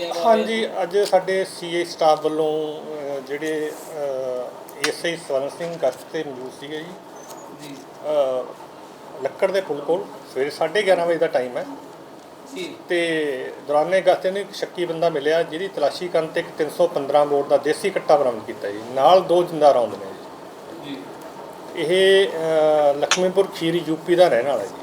ਗਿਆ ਵਾ ਹਾਂਜੀ ਅੱਜ ਸਾਡੇ ਸੀਏ ਸਟਾਫ ਵੱਲੋਂ ਅਹ, ਜਿਹੜੇ ਐਸਆਈ ਸਵਰਨ ਸਿੰਘ ਗਸ਼ਤ ਤੇ ਮੌਜੂਦ ਸੀਗੇ ਜੀ ਜੀ। ਅਹ, ਲੱਕੜ ਦੇ ਪੁਲ ਕੋਲ ਸਵੇਰੇ 11:30 ਵਜੇ ਦਾ ਟਾਈਮ ਹੈ। ਜੀ। ਤੇ ਦੌਰਾਨੇ ਗਸ਼ਤ ਨੂੰ ਇੱਕ ਸ਼ੱਕੀ ਬੰਦਾ ਮਿਲਿਆ ਜਿਹਦੀ ਤਲਾਸ਼ੀ ਕਰਨ ਤੇ ਇੱਕ 315 ਬੋਰ ਦਾ ਦੇਸੀ ਕੱਟਾ ਬਰਾਮਦ ਕੀਤਾ ਜੀ। ਨਾਲ ਦੋ ਜਿੰਦਾ ਰੌਂਦ ਨੇ ਜੀ। ਜੀ। ਇਹ ਅਹ, ਲਖਮੀਪੁਰ ਖੀਰੀ ਯੂਪੀ ਦਾ ਰਹਿਣ ਵਾਲਾ ਜੀ।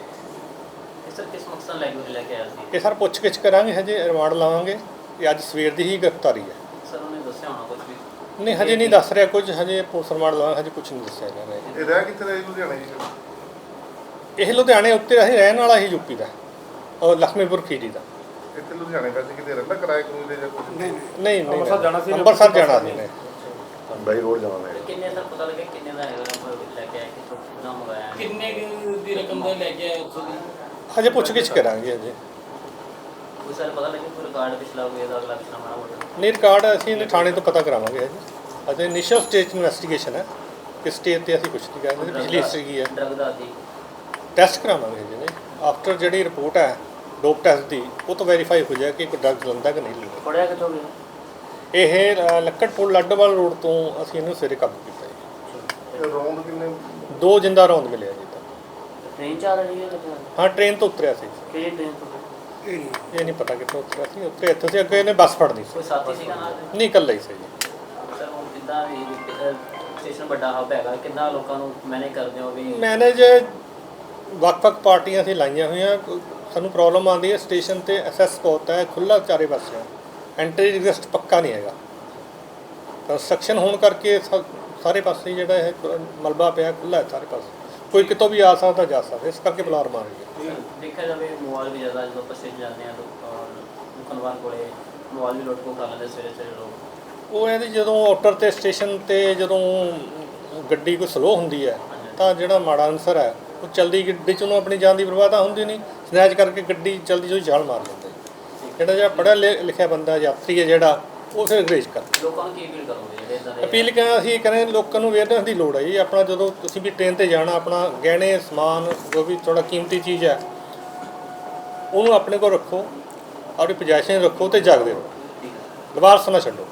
ਇਹ ਸਰ ਕਿਸ ਮਕਸਦ ਨਾਲ ਲੈ ਕੇ ਲੈ ਕੇ ਆਇਆ ਸੀ? ਇਹ ਸਰ ਪੁੱਛਗਿੱਛ ਕਰਾਂਗੇ ਹਜੇ ਰਿਮਾਂਡ ਲਾਵਾਂਗੇ। ਇਹ ਅੱਜ ਸਵੇਰ ਦੀ ਹੀ ਗ੍ਰਿਫਤਾਰੀ ਹੈ। ਸਰ ਉਹਨੇ ਦੱਸਿਆ ਹੋਣਾ ਕੁਝ ਵੀ? ਨਹੀਂ ਹਜੇ ਨਹੀਂ ਦੱਸ ਰਿਹਾ ਕੁਝ ਹਜੇ ਪੁਲਿਸ ਰਿਮਾਂਡ ਹਜੇ ਕੁਝ ਨਹੀਂ ਦੱਸਿਆ ਜਾ ਰਿਹਾ ਇਹ ਰਹਿ ਕਿੱਥੇ ਰਿਹਾ ਜੀ? ਲੁਧਿਆਣੇ ਜੀ ਇਹ ਲੁਧਿਆਣੇ ਉੱਤੇ ਅਸੀਂ ਰਹਿਣ ਵਾਲਾ ਹੀ ਯੂਪੀ ਦਾ ਔਰ ਲਖਮੀਪੁਰ ਖੀਰੀ ਦਾ। ਇੱਥੇ ਲੁਧਿਆਣੇ ਵੈਸੇ ਕਿਤੇ ਰਹਿੰਦਾ ਕਿਰਾਏ ਕਰੂਏ ਦੇ ਜਾਂ ਕੁਝ ਨਹੀਂ ਨਹੀਂ। ਨਹੀਂ ਅੰਮ੍ਰਿਤਸਰ ਜਾਣਾ ਸੀ ਅੰਮ੍ਰਿਤਸਰ ਜਾਣਾ ਸੀ ਨੇ ਬਾਈ ਰੋਡ ਜਾਣਾ ਤੇ ਕਿੰਨੇ ਸਰ ਪਤਾ ਲੱਗਿਆ ਕਿੰਨੇ ਦਾ ਹੈਗਾ ਉਹ ਲੈ ਕੇ ਆਇਆ ਕਿ ਕਿੰਨਾ ਮੰਗਾਇਆ ਕਿੰਨੇ ਕੁ ਦੀ ਰਕਮ ਦਾ ਲੈ ਕੇ ਆਇਆ ਉੱਥੋਂ ਦੀ? ਹਜੇ ਪੁੱਛਗਿੱਛ ਕਰਾਂਗੇ ਹਜੇ। ਕੋਈ ਸਰ ਪਤਾ ਲੱਗਿਆ ਕੋਈ ਰਿਕਾਰਡ ਪਿਛਲਾ ਕੋਈ ਇਹਦਾ ਅਗਲਾ ਪਿਛਲਾ ਮਾੜਾ ਮੋਟਾ? ਨਹੀਂ ਰਿਕਾਰਡ ਅਸੀਂ ਇਹਨੇ ਥਾਣੇ ਤੋਂ ਪਤਾ ਕਰਾਵਾਂਗੇ ਹਜੇ ਅਜੇ ਇਨੀਸ਼ੀਅਲ ਸਟੇਜ ਇਨਵੈਸਟੀਗੇਸ਼ਨ ਹੈ। ਕਿ ਸਟੇਜ ਤੇ ਅਸੀਂ ਕੁਝ ਨਹੀਂ ਕਰਦੇ ਪਿਛਲੀ ਹਿਸਟਰੀ ਕੀ ਹੈ। ਡਰਗ ਦਾ ਆਦੀ ਟੈਸਟ ਕਰਾਵਾਂਗੇ ਹਜੇ ਨੇ ਆਫਟਰ ਜਿਹੜੀ ਰਿਪੋਰਟ ਹੈ ਡੋਪ ਟੈਸਟ ਦੀ ਉਹ ਤੋਂ ਵੈਰੀਫਾਈ ਹੋ ਜਾਏ ਕਿ ਕੋਈ ਡਰਗ ਲੈਂਦਾ ਕਿ ਨਹੀਂ ਲੈਂਦਾ। ਫੜਿਆ ਕਿੱਥੋਂ ਗਿਆ? ਇਹ ਅ, ਲੱਕੜ ਪੁਲ ਲੱਡਵਾਲ ਰੋਡ ਤੋਂ ਅਸੀਂ ਇਹਨੂੰ ਸਵੇਰੇ ਕਾਬੂ ਕੀਤਾ ਜੀ। ਇਹ ਰੌਂਦ ਕਿੰਨੇ? ਦੋ ਜਿੰਦਾ ਰੌਂਦ ਮਿਲਿਆ ਜੀ ਤਾਂ ਟ੍ਰੇਨ ਚ ਆ ਰਹੀ ਹੈ ਹਾਂ ਟ੍ਰੇਨ ਤੋਂ ਉਤਰਿਆ ਸੀ। ਕਿਹੜੀ ਟ੍ਰੇਨ ਤੋਂ? ਇਹ ਨਹੀਂ ਪਤਾ ਕਿੱਥੋਂ ਉਤਰਿਆ ਸੀ ਉੱਤੇ ਇੱਥੇ ਸੀ ਅੱਗੇ ਇਹਨੇ ਬੱਸ ਫੜਨੀ ਸੀ। ਕੋਈ ਸਾਥੀ ਸੀਗਾ ਨਾਲ? ਨਹੀਂ ਇਕੱਲਾ ਹੀ ਸੀ ਜੀ। ਸਰ ਹੁਣ ਕਿੱਦਾਂ ਵੀ ਸਟੇਸ਼ਨ ਵੱਡਾ ਹੱਬ ਹੈਗਾ ਕਿੰਨਾ ਲੋਕਾਂ ਨੂੰ ਮੈਨੇਜ ਕਰਦੇ ਹੋ ਵੀ? ਮੈਨੇਜ ਵੱਖ-ਵੱਖ ਪਾਰਟੀਆਂ ਅਸੀਂ ਲਾਈਆਂ ਹੋਈਆਂ ਸਾਨੂੰ ਪ੍ਰੋਬਲਮ ਆਉਂਦੀ ਹੈ ਸਟੇਸ਼ਨ ਤੇ ਐਸਐਸ ਬਹੁਤ ਹੈ ਖੁੱਲਾ ਚਾਰੇ ਪਾਸੇ ਐਂਟਰੀ ਪੱਕਾ ਨਹੀਂ ਹੈਗਾ। ਕੰਸਟਰਕਸ਼ਨ ਹੋਣ ਕਰਕੇ ਸਾ- ਸਾਰੇ ਪਾਸੇ ਜਿਹੜਾ ਹੈ ਮਲਬਾ ਪਿਆ ਖੁੱਲਾ ਹੈ ਸਾਰੇ ਪਾਸੇ। ਕੋਈ ਕਿਤੋਂ ਵੀ ਆ ਸਕਦਾ ਜਾ ਸਕਦਾ। ਇਸ ਕਰਕੇ ਬੁਲਾਰ ਮਾਰ ਰਹੀ ਹੈ ਦੇਖਿਆ ਜਾਵੇ ਮੋਬਾਈਲ ਵੀ ਜ਼ਿਆਦਾ ਜਦੋਂ ਪਸੇ ਜਾਂਦੇ ਆ ਦੁਕਾਨਵਾਰ ਕੋਲੇ ਮੋਬਾਈਲ ਵੀ ਲੁੱਟ ਕੋ ਕਰ ਲੈਂਦੇ ਸਵੇਰੇ ਸਵੇਰੇ ਲੋਕ। ਉਹ ਇਹਦੀ ਜਦੋਂ ਆਊਟਰ ਤੇ ਸਟੇਸ਼ਨ ਤੇ ਜਦੋਂ ਗੱਡੀ ਕੋਈ ਸਲੋ ਹੁੰਦੀ ਹੈ ਤਾਂ ਜਿਹੜਾ ਮਾੜਾ ਅਨਸਰ ਹੈ ਉਹ ਚਲਦੀ ਗੱਡੀ ਚ ਉਹਨੂੰ ਆਪਣੀ ਜਾਨ ਦੀ ਪਰਵਾਹ ਤਾਂ ਹੁੰਦੀ ਨਹੀਂ। ਸਨੈਚ ਕਰਕੇ ਗੱਡੀ ਜਲਦੀ ਜਲਦੀ ਛਾਲ ਮਾਰ ਲੈਂਦਾ ਜੀ। ਜਿਹੜਾ ਜਿਹੜਾ ਪੜ੍ਹਿਆ ਲਿ- ਲਿਖਿਆ ਬੰਦਾ ਯਾਤਰੀ ਹੈ ਜਿਹੜਾ ਉਹ ਫਿਰ ਗ੍ਰੇਜ ਕਰ ਲੋਕਾਂ ਨੂੰ ਕੀ ਅਪੀਲ ਕਰੋਗੇ ਜਿਹੜੇ ਇਦਾਂ ਦੇ ਅਪੀਲ ਕਰਨਾ ਅਸੀਂ ਕਹਿੰਦੇ ਲੋਕਾਂ ਨੂੰ ਅਵੇਅਰਨੈਸ ਦੀ ਲੋੜ ਹੈ ਜੀ। ਆਪਣਾ ਜਦੋਂ ਤੁਸੀਂ ਵੀ ਟ੍ਰੇਨ ਤੇ ਜਾਣਾ ਆਪਣਾ ਗਹਿਣੇ ਸਮਾਨ ਜੋ ਵੀ ਥੋੜਾ ਕੀਮਤੀ ਚੀਜ਼ ਹੈ ਉਹਨੂੰ ਆਪਣੇ ਕੋਲ ਰੱਖੋ ਆਪਣੀ ਪੋਜੀਸ਼ਨ ਰੱਖੋ ਤੇ ਜਾਗਦੇ ਰਹੋ। ਲਵਾਰਸ ਨਾ ਛੱਡੋ।